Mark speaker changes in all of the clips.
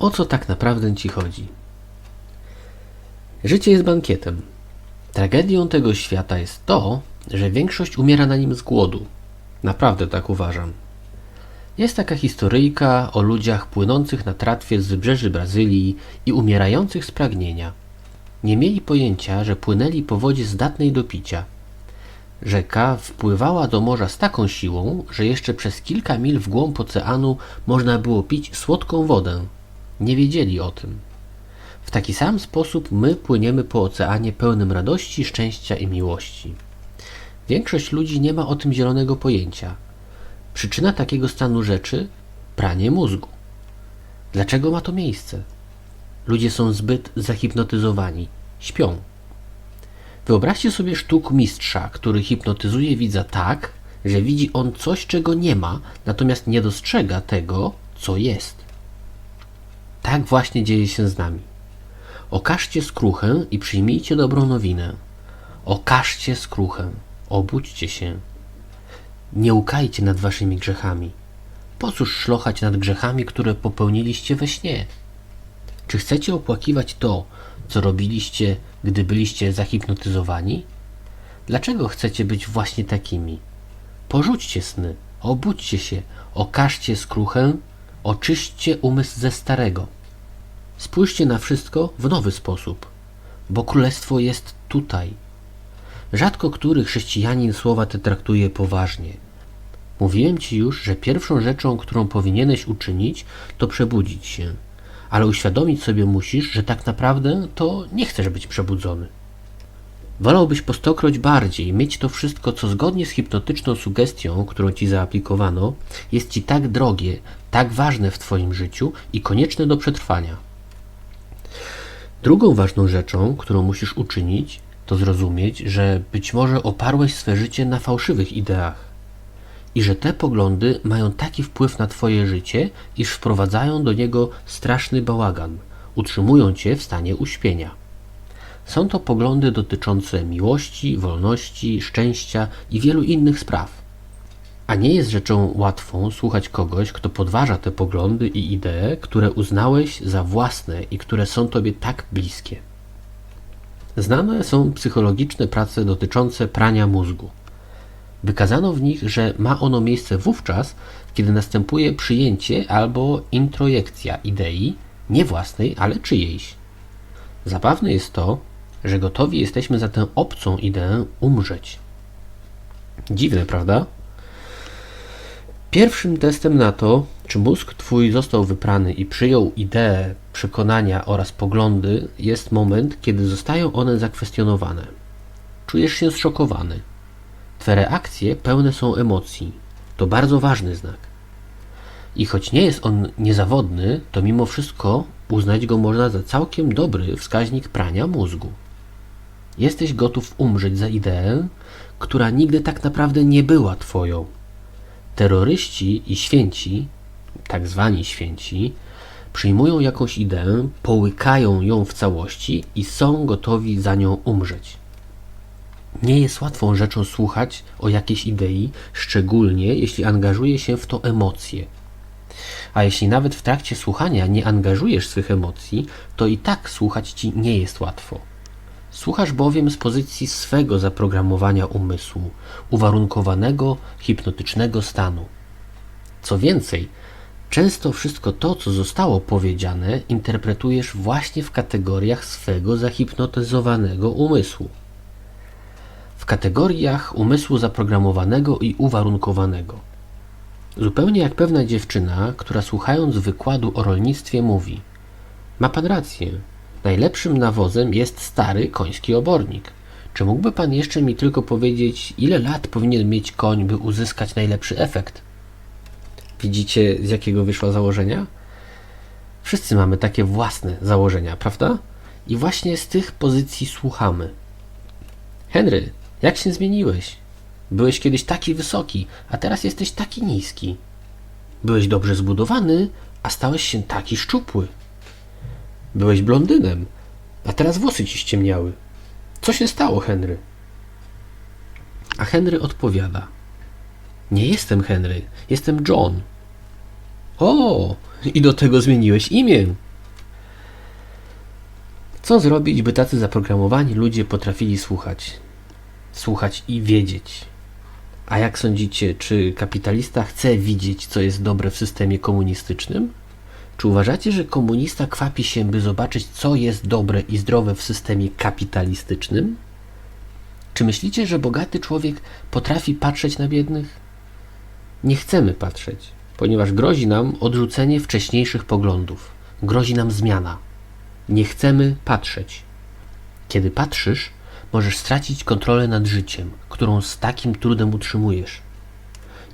Speaker 1: O co tak naprawdę ci chodzi? Życie jest bankietem. Tragedią tego świata jest to, że większość umiera na nim z głodu. Naprawdę tak uważam. Jest taka historyjka o ludziach płynących na tratwie z wybrzeży Brazylii i umierających z pragnienia. Nie mieli pojęcia, że płynęli po wodzie zdatnej do picia. Rzeka wpływała do morza z taką siłą, że jeszcze przez kilka mil w głąb oceanu można było pić słodką wodę. Nie wiedzieli o tym. W taki sam sposób my płyniemy po oceanie pełnym radości, szczęścia i miłości. Większość ludzi nie ma o tym zielonego pojęcia. Przyczyna takiego stanu rzeczy pranie mózgu. Dlaczego ma to miejsce? Ludzie są zbyt zahipnotyzowani, śpią. Wyobraźcie sobie sztuk mistrza, który hipnotyzuje widza tak, że widzi on coś, czego nie ma, natomiast nie dostrzega tego, co jest. Tak właśnie dzieje się z nami. Okażcie skruchę i przyjmijcie dobrą nowinę. Okażcie skruchę, obudźcie się. Nie łkajcie nad waszymi grzechami. Po cóż szlochać nad grzechami, które popełniliście we śnie? Czy chcecie opłakiwać to, co robiliście, gdy byliście zahipnotyzowani? Dlaczego chcecie być właśnie takimi? Porzućcie sny, obudźcie się, okażcie skruchę, oczyśćcie umysł ze starego. Spójrzcie na wszystko w nowy sposób, bo królestwo jest tutaj. Rzadko który chrześcijanin słowa te traktuje poważnie. Mówiłem ci już, że pierwszą rzeczą, którą powinieneś uczynić, to przebudzić się, ale uświadomić sobie musisz, że tak naprawdę to nie chcesz być przebudzony. Wolałbyś po stokroć bardziej mieć to wszystko, co zgodnie z hipnotyczną sugestią, którą ci zaaplikowano, jest ci tak drogie, tak ważne w twoim życiu i konieczne do przetrwania. Drugą ważną rzeczą, którą musisz uczynić, to zrozumieć, że być może oparłeś swe życie na fałszywych ideach i że te poglądy mają taki wpływ na Twoje życie, iż wprowadzają do niego straszny bałagan, utrzymują Cię w stanie uśpienia. Są to poglądy dotyczące miłości, wolności, szczęścia i wielu innych spraw. A nie jest rzeczą łatwą słuchać kogoś, kto podważa te poglądy i idee, które uznałeś za własne i które są Tobie tak bliskie. Znane są psychologiczne prace dotyczące prania mózgu. Wykazano w nich, że ma ono miejsce wówczas, kiedy następuje przyjęcie albo introjekcja idei, nie własnej, ale czyjejś. Zabawne jest to, że gotowi jesteśmy za tę obcą ideę umrzeć. Dziwne, prawda? Pierwszym testem na to, czy mózg Twój został wyprany i przyjął ideę, przekonania oraz poglądy, jest moment, kiedy zostają one zakwestionowane. Czujesz się zszokowany. Twe reakcje pełne są emocji. To bardzo ważny znak. I choć nie jest on niezawodny, to mimo wszystko uznać go można za całkiem dobry wskaźnik prania mózgu. Jesteś gotów umrzeć za ideę, która nigdy tak naprawdę nie była Twoją. Terroryści i święci, tak zwani święci, przyjmują jakąś ideę, połykają ją w całości i są gotowi za nią umrzeć. Nie jest łatwą rzeczą słuchać o jakiejś idei, szczególnie jeśli angażuje się w to emocje. A jeśli nawet w trakcie słuchania nie angażujesz swych emocji, to i tak słuchać ci nie jest łatwo. Słuchasz bowiem z pozycji swego zaprogramowania umysłu, uwarunkowanego hipnotycznego stanu. Co więcej, często wszystko to, co zostało powiedziane, interpretujesz właśnie w kategoriach swego zahipnotyzowanego umysłu. W kategoriach umysłu zaprogramowanego i uwarunkowanego. Zupełnie jak pewna dziewczyna, która słuchając wykładu o rolnictwie mówi: Ma pan rację, Najlepszym nawozem jest stary koński obornik. Czy mógłby pan jeszcze mi tylko powiedzieć, ile lat powinien mieć koń, by uzyskać najlepszy efekt? Widzicie, z jakiego wyszła założenia? Wszyscy mamy takie własne założenia, prawda? I właśnie z tych pozycji słuchamy. Henry, jak się zmieniłeś? Byłeś kiedyś taki wysoki, a teraz jesteś taki niski. Byłeś dobrze zbudowany, a stałeś się taki szczupły. Byłeś blondynem, a teraz włosy ci ściemniały. Co się stało, Henry? A Henry odpowiada: Nie jestem Henry, jestem John. O, i do tego zmieniłeś imię. Co zrobić, by tacy zaprogramowani ludzie potrafili słuchać? Słuchać i wiedzieć. A jak sądzicie, czy kapitalista chce widzieć, co jest dobre w systemie komunistycznym? Czy uważacie, że komunista kwapi się, by zobaczyć, co jest dobre i zdrowe w systemie kapitalistycznym? Czy myślicie, że bogaty człowiek potrafi patrzeć na biednych? Nie chcemy patrzeć, ponieważ grozi nam odrzucenie wcześniejszych poglądów, grozi nam zmiana. Nie chcemy patrzeć. Kiedy patrzysz, możesz stracić kontrolę nad życiem, którą z takim trudem utrzymujesz.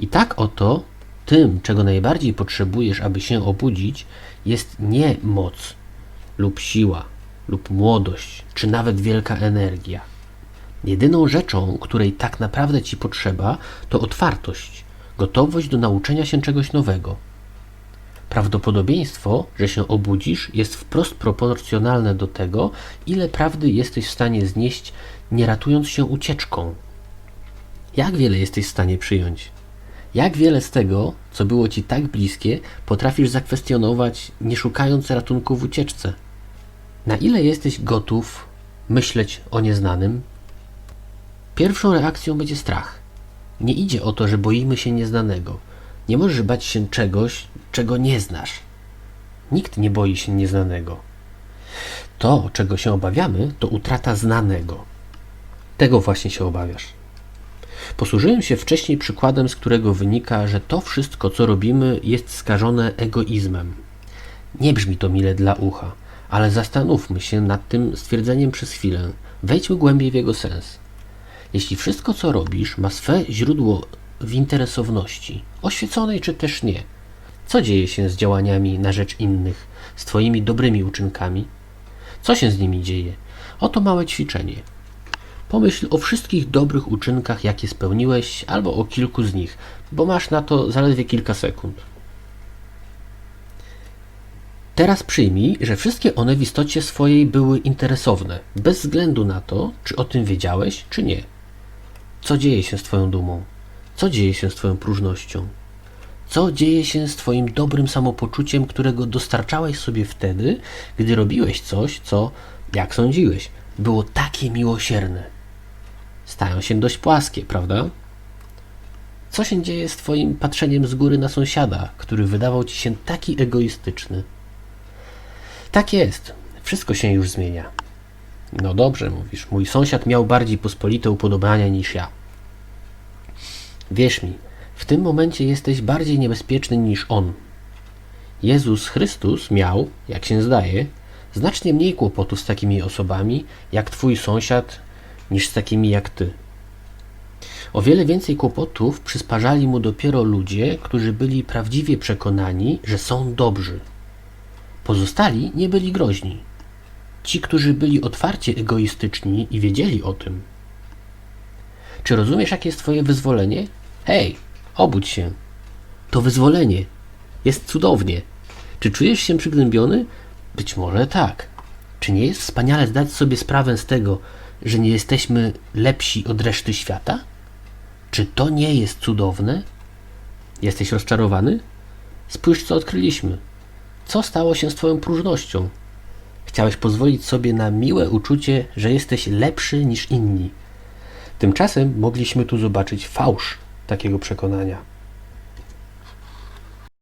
Speaker 1: I tak oto tym, czego najbardziej potrzebujesz, aby się obudzić, jest nie moc lub siła, lub młodość, czy nawet wielka energia. Jedyną rzeczą, której tak naprawdę ci potrzeba, to otwartość, gotowość do nauczenia się czegoś nowego. Prawdopodobieństwo, że się obudzisz, jest wprost proporcjonalne do tego, ile prawdy jesteś w stanie znieść, nie ratując się ucieczką. Jak wiele jesteś w stanie przyjąć? Jak wiele z tego, co było ci tak bliskie, potrafisz zakwestionować, nie szukając ratunku w ucieczce? Na ile jesteś gotów myśleć o nieznanym? Pierwszą reakcją będzie strach. Nie idzie o to, że boimy się nieznanego. Nie możesz bać się czegoś, czego nie znasz. Nikt nie boi się nieznanego. To, czego się obawiamy, to utrata znanego. Tego właśnie się obawiasz. Posłużyłem się wcześniej przykładem, z którego wynika, że to wszystko, co robimy, jest skażone egoizmem. Nie brzmi to mile dla ucha, ale zastanówmy się nad tym stwierdzeniem przez chwilę. Wejdźmy głębiej w jego sens. Jeśli wszystko, co robisz, ma swe źródło w interesowności, oświeconej czy też nie, co dzieje się z działaniami na rzecz innych, z Twoimi dobrymi uczynkami? Co się z nimi dzieje? Oto małe ćwiczenie. Pomyśl o wszystkich dobrych uczynkach, jakie spełniłeś, albo o kilku z nich, bo masz na to zaledwie kilka sekund. Teraz przyjmij, że wszystkie one w istocie swojej były interesowne, bez względu na to, czy o tym wiedziałeś, czy nie. Co dzieje się z Twoją dumą? Co dzieje się z Twoją próżnością? Co dzieje się z Twoim dobrym samopoczuciem, którego dostarczałeś sobie wtedy, gdy robiłeś coś, co, jak sądziłeś, było takie miłosierne? Stają się dość płaskie, prawda? Co się dzieje z Twoim patrzeniem z góry na sąsiada, który wydawał Ci się taki egoistyczny? Tak jest, wszystko się już zmienia. No dobrze, mówisz, mój sąsiad miał bardziej pospolite upodobania niż ja. Wierz mi, w tym momencie jesteś bardziej niebezpieczny niż on. Jezus Chrystus miał, jak się zdaje, znacznie mniej kłopotów z takimi osobami jak twój sąsiad niż z takimi jak ty. O wiele więcej kłopotów przysparzali mu dopiero ludzie, którzy byli prawdziwie przekonani, że są dobrzy. Pozostali nie byli groźni. Ci, którzy byli otwarcie egoistyczni i wiedzieli o tym. Czy rozumiesz, jakie jest Twoje wyzwolenie? Hej, obudź się. To wyzwolenie. Jest cudownie. Czy czujesz się przygnębiony? Być może tak. Czy nie jest wspaniale zdać sobie sprawę z tego, że nie jesteśmy lepsi od reszty świata? Czy to nie jest cudowne? Jesteś rozczarowany? Spójrz, co odkryliśmy. Co stało się z Twoją próżnością? Chciałeś pozwolić sobie na miłe uczucie, że jesteś lepszy niż inni. Tymczasem mogliśmy tu zobaczyć fałsz takiego przekonania.